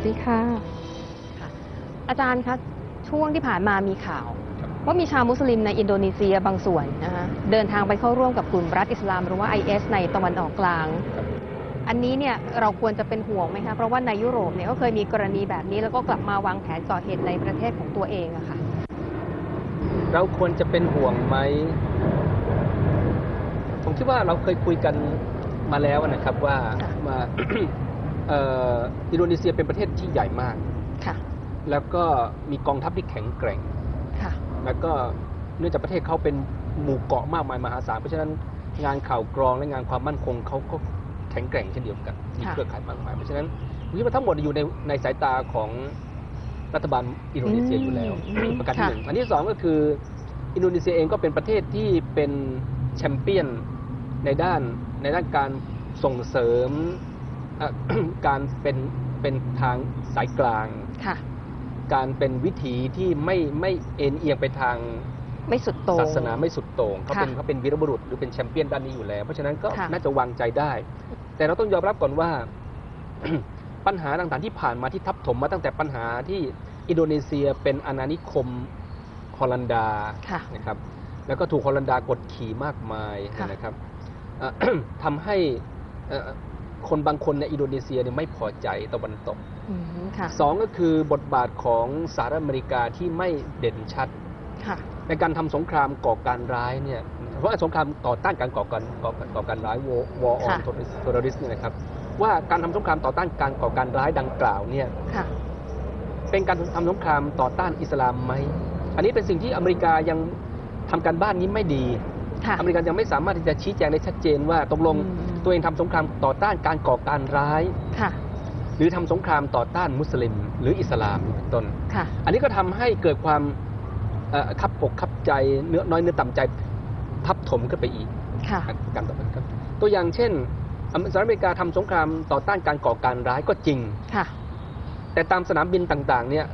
วัสดีค่ะค่ะ อาจารย์คะช่วงที่ผ่านมามีข่าว ว่ามีชาวมุสลิมในอินโดนีเซียบางส่วนนะคะเดินทางไปเข้าร่วมกับกลุ่มรัฐอิสลามหรือว่า IS ในตะวันออกกลาง อันนี้เนี่ยเราควรจะเป็นห่วงไหมคะเพราะว่าในยุโรปเนี่ยก็เคยมีกรณีแบบนี้แล้วก็กลับมาวางแผนก่อเหตุในประเทศของตัวเองอะค่ะเราควรจะเป็นห่วงไหมผมคิดว่าเราเคยคุยกันมาแล้วนะครับว่าค่ะมาเอ่ออินโดนีเซียเป็นประเทศที่ใหญ่มาก ค่ะ แล้วก็มีกองทัพที่แข็งแกร่ง ค่ะ แล้วก็เนื่องจากประเทศเขาเป็นหมู่เกาะมากมายมหาศาล เพราะฉะนั้นงานข่าวกรองและงานความมั่นคงเขาก็แข็งแกร่งเช่นเดียวกัน มีค่ะเครือข่ายมากมาย เพราะฉะนั้นผมคิดว่าทั้งหมดอยู่ในในสายตาของรัฐบาลอินโดนีเซียอยู่แล้วอืมประการที่ค่ะหนึ่งอันที่สองก็คืออินโดนีเซียเองก็เป็นประเทศที่เป็นแชมเปี้ยนในด้านในด้านการส่งเสริมเอ่อ การเป็นเป็นทางสายกลางค่ะ การเป็นวิถีที่ไม่ไม่เอ็นเอียงไปทางไม่สุดโต่งศาสนาไม่สุดโต่งเขาเป็นค่ะเขาเป็นวีรบุรุษหรือเป็นแชมเปี้ยนด้านนี้อยู่แล้ว เพราะฉะนั้นก็ค่ะน่าจะวางใจได้ แต่เราต้องยอมรับก่อนว่า ปัญหาต่างๆที่ผ่านมาที่ทับถมมาตั้งแต่ปัญหาที่อินโดนีเซียเป็นอาณานิคมฮอลันดาค่ะนะครับ แล้วก็ถูกฮอลันดากดขี่มากมายค่ะนะครับเอ่อทำให้เอ่อ คนบางคนในอินโดนีเซียเนี่ยไม่พอใจตะวันตกอืมค่ะสองก็คือบทบาทของสหรัฐอเมริกาที่ไม่เด่นชัดค่ะในการทำสงครามก่อการร้ายเนี่ยเพราะว่าสงครามต่อต้านการก่อการก่อก่อการร้ายวอร์ออนค่ะเทอร์ริสเนี่ยนะครับว่าการทำสงครามต่อต้านการก่อการร้ายดังกล่าวเนี่ยค่ะเป็นการทำสงครามต่อต้านอิสลามไหมอันนี้เป็นสิ่งที่อเมริกายังทำการบ้านนี้ไม่ดีค่ะอเมริกันยังไม่สามารถที่จะชี้แจงได้ชัดเจนว่าตกลงอืม ตัวเองทำสงครามต่อต้านการก่อการร้ายค่ะหรือทำสงครามต่อต้านมุสลิม หรืออิสลามเป็นต้นค่ะอันนี้ก็ทำให้เกิดความเอ่อคับอกคับใจเนื้อน้อยเนื้อต่ำใจทับถมขึ้นไปอีกค่ะการต่อไปครับ ตัวอย่างเช่นอเมสหรัฐอเมริกาทำสงครามต่อต้านการก่อการร้ายก็จริงค่ะ แต่ตามสนามบินต่างๆ เนี่ย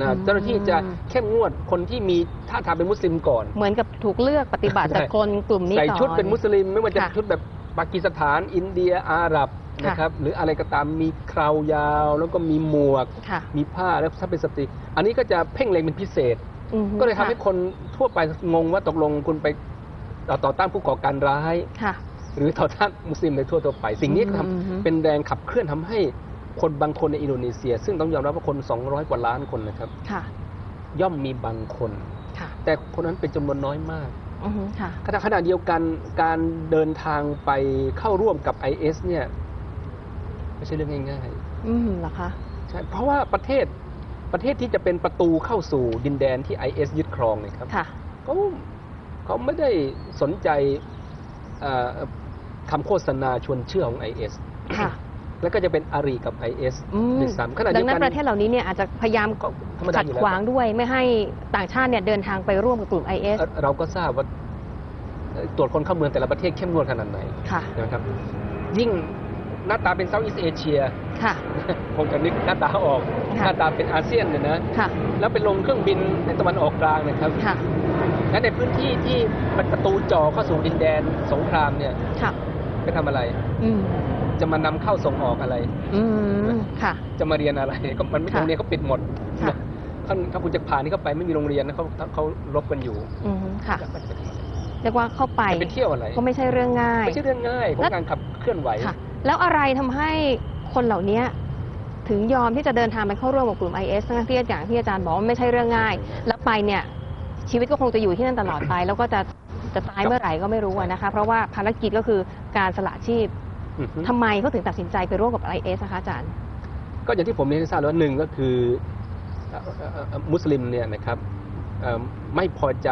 นะอืมเจ้าหน้าที่จะเข้มงวดคนที่มีท่าทางเป็นมุสลิมก่อน เหมือนกับถูกเลือกปฏิบัติจากใช่คนกลุ่มนี้ใส่ก่อนชุดเป็นมุสลิมไม่ว่าจะค่ะชุดแบบ ปากีสถาน อินเดียอาหรับค่ะนะครับหรืออะไรก็ตามมีคราวยาว แล้วก็มีหมวกค่ะมีผ้าแล้วถ้าเป็นสตรีอันนี้ก็จะเพ่งเล็งเป็นพิเศษอือฮึก็เลยทำให้ค่ะคนทั่วไปงงว่าตกลงคุณไปต่อต้านผู้ก่อการร้ายค่ะหรือต่อต้านมุสลิมในทั่วทั่วไป สิ่งนี้ก็ทำอืมอืมเป็นแรงขับเคลื่อนทำให้คนบางคนในอินโดนีเซีย ซึ่งต้องยอมรับว่าคน 200 กว่าล้านคนนะครับค่ะย่อมมีบางคนค่ะแต่คนนั้นเป็นจำนวนน้อยมากอือฮึ ค่ะขณะขณะเดียวกันการเดินทางไปเข้าร่วมกับ IS เนี่ย ไม่ใช่เรื่องง่ายอืมเหรอคะๆใช่เพราะว่าประเทศประเทศที่จะเป็นประตูเข้าสู่ดินแดนที่ IS ยึดครองเนี่ยครับค่ะเขาเขาไม่ได้สนใจเอ่อคำโฆษณาชวนเชื่อของ IS ค่ะ แล้วก็จะเป็นอารีกับ IS อืมด้วยซ้ำขณะดัเดียงวนั้กันน ประเทศเหล่านี้เนี่ยอาจจะพยายามก็ธรรมดาขัดอยู่ขแล้ววางด้วยไม่ให้ต่างชาติเนี่ยเดินทางไปร่วมกับกลุ่ม IS เอ่อเราก็ทราบว่าเอ่อตรวจคนเข้าเมืองแต่ละประเทศเข้มงวดขนาดไหนค่ะนะครับ ยิ่งหน้าตาเป็นเซาท์อีสเอเชีย ค่ะ คงจะนึกหน้าตาออกค่ะหน้าตาเป็นอาเซียนเนี่ยนะ ค่ะแล้วไปลงเครื่องบินในตะวันออกกลางนะครับ ค่ะและในพื้นที่ที่เป็นประตูจ่อเข้าสู่ดินแดนสงครามเนี่ยค่ะไปทำอะไร อืม จะมานำเข้าส่งออกอะไรอืมค่ะ จะมาเรียนอะไรก็มันไม่ค่ะโรงเรียนเขาปิดหมดค่ะถ้าถ้าคุณจะผ่านนี่เข้าไปไม่มีโรงเรียนนะเขาเขารบกันอยู่อืมค่ะจะไปทำอะไรเรียกว่าเข้าไปจะไปเที่ยวอะไรก็ไม่ใช่เรื่องง่ายไม่ใช่เรื่องง่ายของแล้วการขับเคลื่อนไหวค่ะแล้วอะไรทำให้คนเหล่านี้ถึงยอมที่จะเดินทางไปเข้าร่วมกับกลุ่ม IS ทั้งที่อย่างที่อาจารย์บอกว่าไม่ใช่เรื่องง่าย แล้วไปเนี่ย ชีวิตก็คงจะอยู่ที่นั่นตลอดไป แล้วก็จะจะตายเมื่อไหร่ก็ไม่รู้อะนะคะ เพราะว่าภารกิจก็คือการสละชีพอือฮึ ทำไมเขาถึงตัดสินใจไปร่วมกับ IS นะคะอาจารย์ ก็อย่างที่ผมเรียนให้ทราบแล้วหนึ่งก็คือเอ่อเอ่อเอ่อมุสลิมเนี่ยนะครับเอ่อไม่พอใจ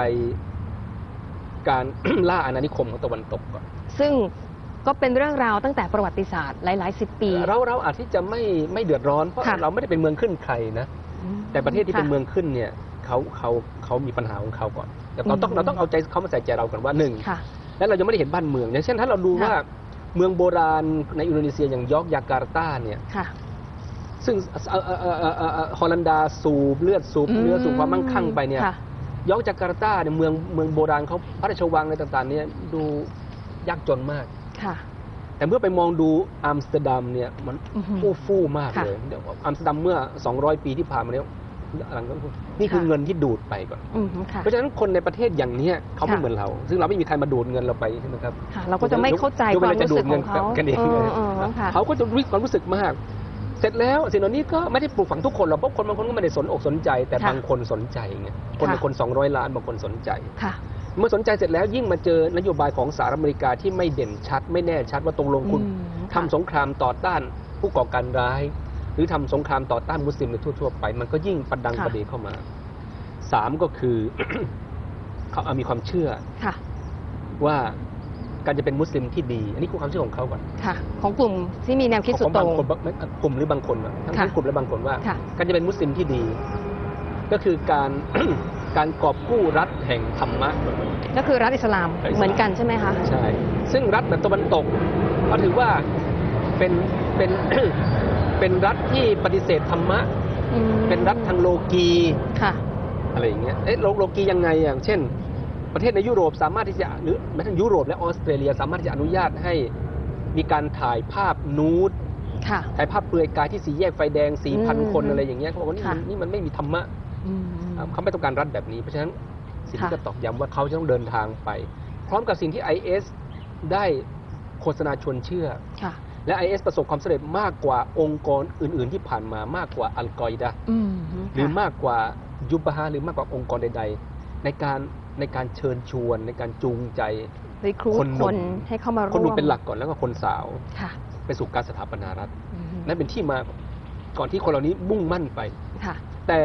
การล่าอาณานิคมของตะวันตกก่อนซึ่งก็เป็นเรื่องราวตั้งแต่ประวัติศาสตร์หลาย ๆ สิบปี เราเราอาจที่จะไม่ไม่เดือดร้อนเพราะค่ะเราไม่ได้เป็นเมืองขึ้นใครนะอืมแต่ประเทศที่เป็นค่ะเมืองขึ้นเนี่ยเขาเขาเขามีปัญหาของเขาก่อนแต่เราต้องอืมเราต้องเอาใจเขามาใส่ใจเราก่อนว่าหนึ่งค่ะแล้วเรายังไม่ได้เห็นบ้านเมืองอย่างเช่นถ้าเราดูค่ะว่า เมืองโบราณในอินโดนีเซียอย่างยอร์กยาการ์ตาเนี่ยค่ะ ซึ่งเอ่อเอ่อเอ่อเอ่อเอ่อเอ่อฮอลันดาสูบเลือดสูบเนื้อสูบความมั่งคั่งไปเนี่ย ค่ะ ยอร์กจาการ์ตาเนี่ยเมืองเมืองโบราณเขาพระราชวังอะไรต่างๆเนี่ยดูยากจนมาก ค่ะ แต่เมื่อไปมองดูอัมสเตอร์ดัมเนี่ยมันอื้อหือฟู่ฟู่มากค่ะ เลยเดี๋ยวอัมสเตอร์ดัมเมื่อ 200 ปีที่ผ่านมาเนี่ย หลังจากนั้นนี่คือค่ะเงินที่ดูดไปก่อนอืมค่ะเพราะฉะนั้นคนในประเทศอย่างเนี้ยเขาไม่ค่ะเหมือนเรา ซึ่งเราไม่มีใครมาดูดเงินเราไปใช่ไหมครับค่ะเราก็จะไม่เข้าใจยกคเว้วามนจะรู้ดูสึดกเงิขอนงเขากันเองเอเลยอเออค่ะเขาก็จะรู้ความรู้สึกมาก เสร็จแล้วสิ่งเหล่านี้ก็ไม่ได้ปลูกฝังทุกคนหรอกเพราะคนบางคนก็ไม่ได้สนอกสนใจ แต่ค่ะบางคนสนใจไงคนค่ะบางคน200ล้านบางคนสนใจค่ะเมื่อสนใจเสร็จแล้วยิ่งมาเจอนโยบายของสหรัฐอเมริกาที่ไม่เด่นชัด ไม่แน่ชัดว่าตรงลงคุณอืมทำสงครามต่อต้านผู้ก่อการร้าย หรือทำสงครามต่อต้านมุสลิมในทั่วๆไป มันก็ยิ่งประดังค่ะประเดเข้ามาสามก็คือเขาเอามีความเชื่อค่ะว่าการจะเป็นมุสลิมที่ดี อันนี้คือความเชื่อของเขาก่อนค่ะ ของกลุ่มที่มีแนวคิดสุขดองโต่บางงคนบางกลุ่มหรือบางคนอะทั้งค่ะทั้งกลุ่มและบางคนว่าค่ะการจะเป็นมุสลิมที่ดี ก็คือการการกอบกู้รัฐแห่งธรรมะก็คือรัฐอิสลามรัฐอิสลามเหมือนกันใช่ไหมคะใช่ซึ่งรัฐแบบตะวันตกก็ถือว่าเป็นเป็น เป็นรัฐที่ปฏิเสธธรรมะอืมเป็นรัฐทางโลกีค่ะอะไรอย่างเงี้ยเอ๊ะโลโลกียังไงอย่างเช่น ประเทศในยุโรปสามารถที่จะหรือแม้ทั้งยุโรปและออสเตรเลียสามารถที่จะอนุญาตให้มีการถ่ายภาพนูดค่ะถ่ายภาพเปลือยกายที่สีแยกไฟแดงสี่พันอืมคนอะไรอย่างเงี้ยเขาบอกว่านี่ค่ะมันนี่มันไม่มีธรรมะอืมเขาไม่ต้องการรัฐแบบนี้ เพราะฉะนั้นสิ่งที่ค่ะจะตอกย้ำว่าเขาจะต้องเดินทางไป พร้อมกับสิ่งที่ IS ได้โฆษณาชวนเชื่อค่ะ และ IS ประสบความสำเร็จมากกว่าองค์กรอื่น ๆ ที่ผ่านมามากกว่าอัลกออิดะห์อืมหรือค่ะมากกว่ายุบฮะหรือมากกว่าองค์กรใด ๆ ในการในการเชิญชวนในการจูงใจรีครูคทนหคนุ่มนให้เข้ามาร่วมคนหนุ่มเป็นหลักก่อนแล้วก็คนสาวค่ะไปสู่การสถาปนารัฐอืมนั่นเป็นที่มาก่อนที่คนเหล่านี้มุ่งมั่นไปค่ะแต่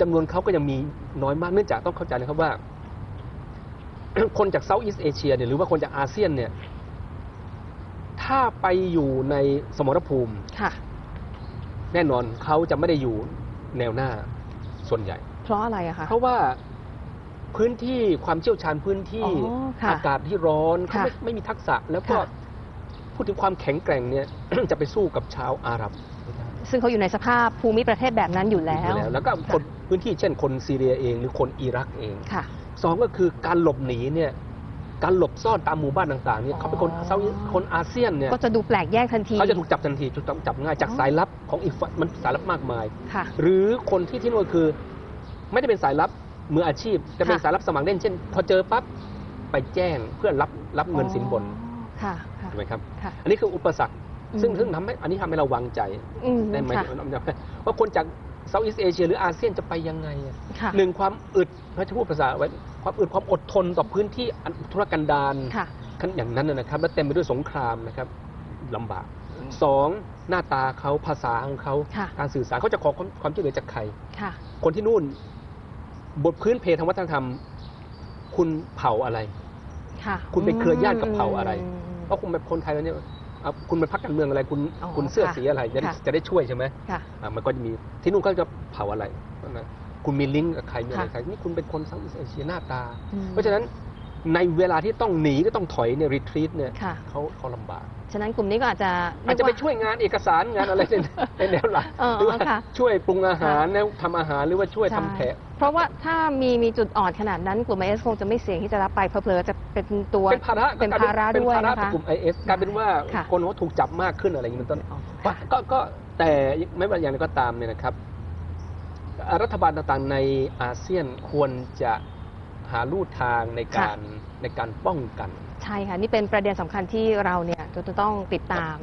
จำนวนเขาก็ยังมีน้อยมากเนื่องจากต้องเข้าใจนะครับว่า คนจากเซาท์อีสเอเชียเนี่ยหรือว่าคนจากอาเซียนเนี่ย ถ้าไปอยู่ในสมรภูมิ ค่ะ แน่นอนเขาจะไม่ได้อยู่แนวหน้าส่วนใหญ่ เพราะอะไรอะคะ เพราะว่าพื้นที่ความเชี่ยวชาญพื้นที่อ๋อค่ะอากาศที่ร้อนเขาค่ะไม่ไม่มีทักษะ แล้วก็ค่ะ พูดถึงความแข็งแกร่งเนี่ย จะไปสู้กับชาวอาหรับไม่ได้ ซึ่งเขาอยู่ในสภาพภูมิประเทศแบบนั้นอยู่แล้ว อยู่แล้วก็คนพื้นที่เช่นคนซีเรียเองหรือคนอิรักเองค่ะ สองก็คือการหลบหนีเนี่ย การหลบซ่อนตามหมู่บ้านต่างๆเนี่ยอ๋อเขาเป็นคนเซาท์คนอาเซียนเนี่ยก็จะดูแปลกแยกทันทีเขาจะถูกจับทันทีถูกจับง่ายจากอ๋อสายลับของอีกฝ่ายมันสายลับมากมายค่ะหรือคนที่ที่นู่นคือ ไม่ได้เป็นสายลับมืออาชีพแต่เป็นค่ะสายลับสมัครเล่นเช่น พอเจอปั๊บไปแจ้งเพื่อรับรับเงินสินบนอ๋อค่ะค่ะถูกไหมครับค่ะอันนี้คืออุปสรรคอืมซึ่งซึ่งทำให้อันนี้ทำให้เราวางใจอืมได้ไหมค่ะว่าคนจาก เซาท์อีสเอเชียหรืออาเซียนจะไปยังไงอะค่ะหนึ่งความอึดเขาจะพูดภาษาไว้ความอึดความอดทนต่อพื้นที่อันธุรกันดารค่ะขั้นอย่างนั้นนะนะครับ และเต็มไปด้วยสงครามนะครับลำบากสองหน้าตาเขาภาษาของเขาค่ะ การสื่อสารเขาจะขอความความช่วยเหลือจากใคร ค่ะ คนที่นู่น บทพื้นเพทางวัฒนธรรม คุณเผ่าอะไร ค่ะคุณเป็นเครือญาติกับเผ่าอะไรมเพราะคุณเป็นคนไทยแล้วเนี่ย เอาคุณเป็นพรรคการเมืองอะไรคุณอ๋อคุณเสื้อค่ะสีอะไรจะได้ค่ะจะได้ช่วยใช่ไหมค่ะอะมันก็จะมีที่นู่นก็จะเผ่าอะไรนะคุณมีลิงก์กับใครมีอะไรค่ะ ใครนี่คุณเป็นคนเซาท์อีสเอเชียหน้าตา อืม เพราะฉะนั้น ในเวลาที่ต้องหนีก็ต้องถอยเนี่ยรีทรีตเนี่ยค่ะ เขาเขาลำบาก ฉะนั้นกลุ่มนี้ก็อาจจะอาจจะไปเรีกช่วยงานเอกสารงานอะไรในในแนวหลักเออหรือว่าค่ะ ช่วยปรุงอาหารค่ะแล้วทำอาหารหรือว่าช่วยทำแผล ใช่เพราะว่าถ้ามีมีจุดอ่อนขนาดนั้นกลุ่มไอเอสคงจะไม่เสี่ยงที่จะรับไปเพลอๆจะเป็นตัว เป็นภาระเป็นภาระเป็นด้วยภาระนะคะต่อกลุ่มไอเอสกลายเป็นว่าค่ะ คนเขาถูกจับมากขึ้นอะไรอย่างนี้เป็นต้น อ๋อก็ค่ะ ก็ก็แต่ไม่ว่าอย่างไรก็ตามเนี่ยนะครับอ่ารัฐบาลต่างๆในอาเซียนควรจะ หาลู่ทางในการในการป้องกัน ใช่ค่ะ นี่เป็นประเด็นสำคัญที่เราเนี่ยจะต้องติดตาม